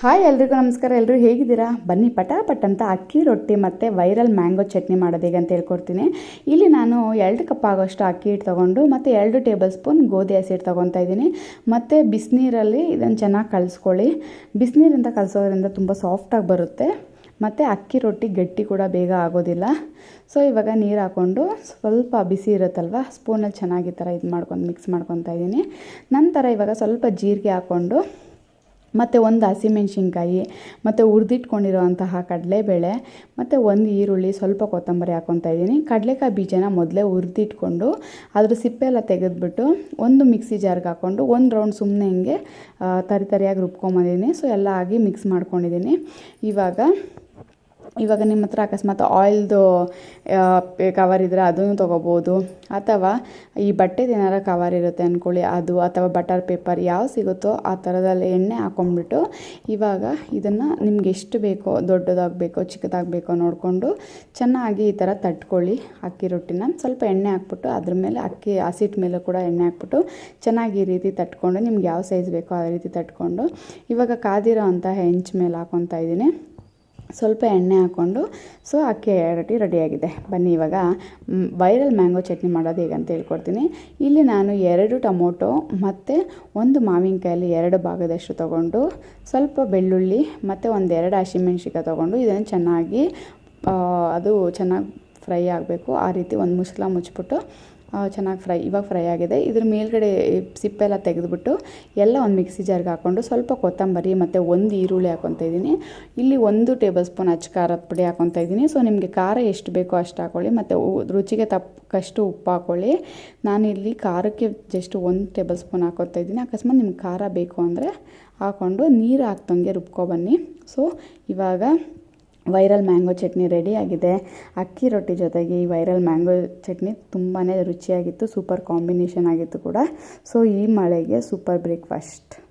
Hi ಎಲ್ರಿಗೂ ನಮಸ್ಕಾರ. ಎಲ್ಲರೂ ಹೇಗಿದ್ದೀರಾ? ಬನ್ನಿ ಪಟಾಪಟ್ ಅಂತ ಅಕ್ಕಿ ರೊಟ್ಟಿ ಮತ್ತು ವೈರಲ್ ಮ್ಯಾಂಗೋ ಚಟ್ನಿ ಮಾಡೋದು ಹೇಗೆ ಅಂತ ಹೇಳ್ಕೊಡ್ತೀನಿ. ಇಲ್ಲಿ ನಾನು ಎರಡು ಕಪ್ ಆಗೋಷ್ಟು ಅಕ್ಕಿ ಹಿಟ್ಟು ತೊಗೊಂಡು ಮತ್ತು ಎರಡು ಟೇಬಲ್ ಸ್ಪೂನ್ ಗೋಧಿ ಹಸಿಟ್ಟು ತೊಗೊತಾ ಇದ್ದೀನಿ. ಮತ್ತು ಬಿಸಿನೀರಲ್ಲಿ ಇದನ್ನು ಚೆನ್ನಾಗಿ ಕಲಿಸ್ಕೊಳ್ಳಿ. ಬಿಸಿನೀರಿಂದ ಕಲಿಸೋದ್ರಿಂದ ತುಂಬ ಸಾಫ್ಟಾಗಿ ಬರುತ್ತೆ. ಮತ್ತು ಅಕ್ಕಿ ರೊಟ್ಟಿ ಗಟ್ಟಿ ಕೂಡ ಬೇಗ ಆಗೋದಿಲ್ಲ. ಸೊ ಇವಾಗ ನೀರು ಹಾಕ್ಕೊಂಡು ಸ್ವಲ್ಪ ಬಿಸಿ ಇರುತ್ತಲ್ವ? ಸ್ಪೂನಲ್ಲಿ ಚೆನ್ನಾಗಿ ಥರ ಇದು ಮಾಡ್ಕೊಂಡು ಮಿಕ್ಸ್ ಮಾಡ್ಕೊತಾ ಇದ್ದೀನಿ. ನಂತರ ಇವಾಗ ಸ್ವಲ್ಪ ಜೀರಿಗೆ ಹಾಕ್ಕೊಂಡು ಮತ್ತು ಒಂದು ಹಸಿಮೆಣ್ಸಿನ್ಕಾಯಿ ಮತ್ತು ಹುರಿದಿಟ್ಕೊಂಡಿರೋಂತಹ ಕಡಲೆಬೇಳೆ, ಮತ್ತು ಒಂದು ಈರುಳ್ಳಿ, ಸ್ವಲ್ಪ ಕೊತ್ತಂಬರಿ ಹಾಕ್ಕೊತಾ ಇದ್ದೀನಿ. ಕಡಲೆಕಾಯಿ ಬೀಜನ ಮೊದಲೇ ಹುರಿದಿಟ್ಕೊಂಡು ಅದ್ರ ಸಿಪ್ಪೆ ಎಲ್ಲ ತೆಗೆದುಬಿಟ್ಟು ಒಂದು ಮಿಕ್ಸಿ ಜಾರ್ಗೆ ಹಾಕ್ಕೊಂಡು ಒಂದು ರೌಂಡ್ ಸುಮ್ಮನೆ ಹಿಂಗೆ ತರಿತರಿಯಾಗಿ ತರಿ ತರಿಯಾಗಿ ರುಬ್ಕೊಂಬಂದಿದ್ದೀನಿ. ಸೊ ಎಲ್ಲ ಆಗಿ ಮಿಕ್ಸ್ ಮಾಡ್ಕೊಂಡಿದ್ದೀನಿ. ಇವಾಗ ಇವಾಗ ನಿಮ್ಮ ಹತ್ರ ಅಕಸ್ಮಾತ್ ಆಯಿಲ್ದು ಕವರ್ ಇದ್ದರೆ ಅದನ್ನು ತೊಗೋಬೋದು. ಅಥವಾ ಈ ಬಟ್ಟೆದು ಏನಾರ ಕವರ್ ಇರುತ್ತೆ ಅಂದ್ಕೊಳ್ಳಿ ಅದು ಅಥವಾ ಬಟರ್ ಪೇಪರ್ ಯಾವ ಸಿಗುತ್ತೋ ಆ ಥರದಲ್ಲಿ ಎಣ್ಣೆ ಹಾಕ್ಕೊಂಡ್ಬಿಟ್ಟು ಇವಾಗ ಇದನ್ನು ನಿಮ್ಗೆ ಎಷ್ಟು ಬೇಕೋ, ದೊಡ್ಡದಾಗಬೇಕೋ, ಚಿಕ್ಕದಾಗಬೇಕೋ ನೋಡಿಕೊಂಡು ಚೆನ್ನಾಗಿ ಈ ಥರ ತಟ್ಕೊಳ್ಳಿ. ಅಕ್ಕಿ ರೊಟ್ಟಿನ ಸ್ವಲ್ಪ ಎಣ್ಣೆ ಹಾಕ್ಬಿಟ್ಟು ಅದ್ರ ಮೇಲೆ ಅಕ್ಕಿ ಹಸಿಟ್ಟು ಮೇಲೆ ಕೂಡ ಎಣ್ಣೆ ಹಾಕ್ಬಿಟ್ಟು ಚೆನ್ನಾಗಿ ಈ ರೀತಿ ತಟ್ಕೊಂಡು ನಿಮ್ಗೆ ಯಾವ ಸೈಜ್ ಬೇಕೋ ಆ ರೀತಿ ತಟ್ಕೊಂಡು ಇವಾಗ ಕಾದಿರೋ ಅಂಥ ಹೆಂಚು ಮೇಲೆ ಹಾಕ್ಕೊತಾ ಇದ್ದೀನಿ. ಸ್ವಲ್ಪ ಎಣ್ಣೆ ಹಾಕ್ಕೊಂಡು ಸೊ ಅಕ್ಕಿ ರೊಟ್ಟಿ ರೆಡಿಯಾಗಿದೆ ಬನ್ನಿ ಇವಾಗ ವೈರಲ್ ಮ್ಯಾಂಗೋ ಚಟ್ನಿ ಮಾಡೋದು ಹೇಗಂತ ಹೇಳ್ಕೊಡ್ತೀನಿ. ಇಲ್ಲಿ ನಾನು ಎರಡು ಟೊಮೊಟೊ ಮತ್ತು ಒಂದು ಮಾವಿನಕಾಯಲ್ಲಿ ಎರಡು ಭಾಗದಷ್ಟು ತೊಗೊಂಡು, ಸ್ವಲ್ಪ ಬೆಳ್ಳುಳ್ಳಿ ಮತ್ತು ಒಂದೆರಡು ಹಸಿಮೆಣ್ಸಿಕಾಯಿ ತೊಗೊಂಡು, ಇದನ್ನು ಚೆನ್ನಾಗಿ ಅದು ಚೆನ್ನಾಗಿ ಫ್ರೈ ಆಗಬೇಕು. ಆ ರೀತಿ ಒಂದು ಮುಸ್ಲಾ ಮುಚ್ಚಿಬಿಟ್ಟು ಚೆನ್ನಾಗಿ ಫ್ರೈ, ಇವಾಗ ಫ್ರೈ ಆಗಿದೆ. ಇದ್ರ ಮೇಲ್ಗಡೆ ಸಿಪ್ಪೆ ಎಲ್ಲ ತೆಗೆದುಬಿಟ್ಟು ಎಲ್ಲ ಒಂದು ಮಿಕ್ಸಿ ಜಾರ್ಗೆ ಹಾಕ್ಕೊಂಡು ಸ್ವಲ್ಪ ಕೊತ್ತಂಬರಿ ಮತ್ತು ಒಂದು ಈರುಳ್ಳಿ ಹಾಕ್ಕೊತಾ ಇದ್ದೀನಿ. ಇಲ್ಲಿ ಒಂದು ಟೇಬಲ್ ಸ್ಪೂನ್ ಅಚ್ಚ ಖಾರದ ಪುಡಿ ಹಾಕ್ಕೊತಾ ಇದ್ದೀನಿ. ಸೊ, ನಿಮಗೆ ಖಾರ ಎಷ್ಟು ಬೇಕೋ ಅಷ್ಟು ಹಾಕ್ಕೊಳ್ಳಿ ಮತ್ತು ರುಚಿಗೆ ತಕ್ಕಷ್ಟು ಉಪ್ಪು ಹಾಕ್ಕೊಳ್ಳಿ ನಾನಿಲ್ಲಿ ಖಾರಕ್ಕೆ ಜಸ್ಟ್ ಒಂದು ಟೇಬಲ್ ಸ್ಪೂನ್ ಹಾಕ್ಕೊತಾ ಇದ್ದೀನಿ. ಅಕಸ್ಮಾತ್ ನಿಮ್ಗೆ ಖಾರ ಬೇಕು ಅಂದರೆ ಹಾಕ್ಕೊಂಡು ನೀರು ಹಾಕ್ದಂಗೆ ರುಬ್ಕೊಬನ್ನಿ ಸೊ, ಇವಾಗ ವೈರಲ್ ಮ್ಯಾಂಗೋ ಚಟ್ನಿ ರೆಡಿ ಆಗಿದೆ. ಅಕ್ಕಿ ರೊಟ್ಟಿ ಜೊತೆಗೆ ಈ ವೈರಲ್ ಮ್ಯಾಂಗೋ ಚಟ್ನಿ ತುಂಬಾ ರುಚಿಯಾಗಿತ್ತು, ಸೂಪರ್ ಕಾಂಬಿನೇಷನ್ ಆಗಿತ್ತು ಕೂಡ. ಸೊ ಈ ಮಳೆಗೆ ಸೂಪರ್ ಬ್ರೇಕ್ಫಾಸ್ಟ್.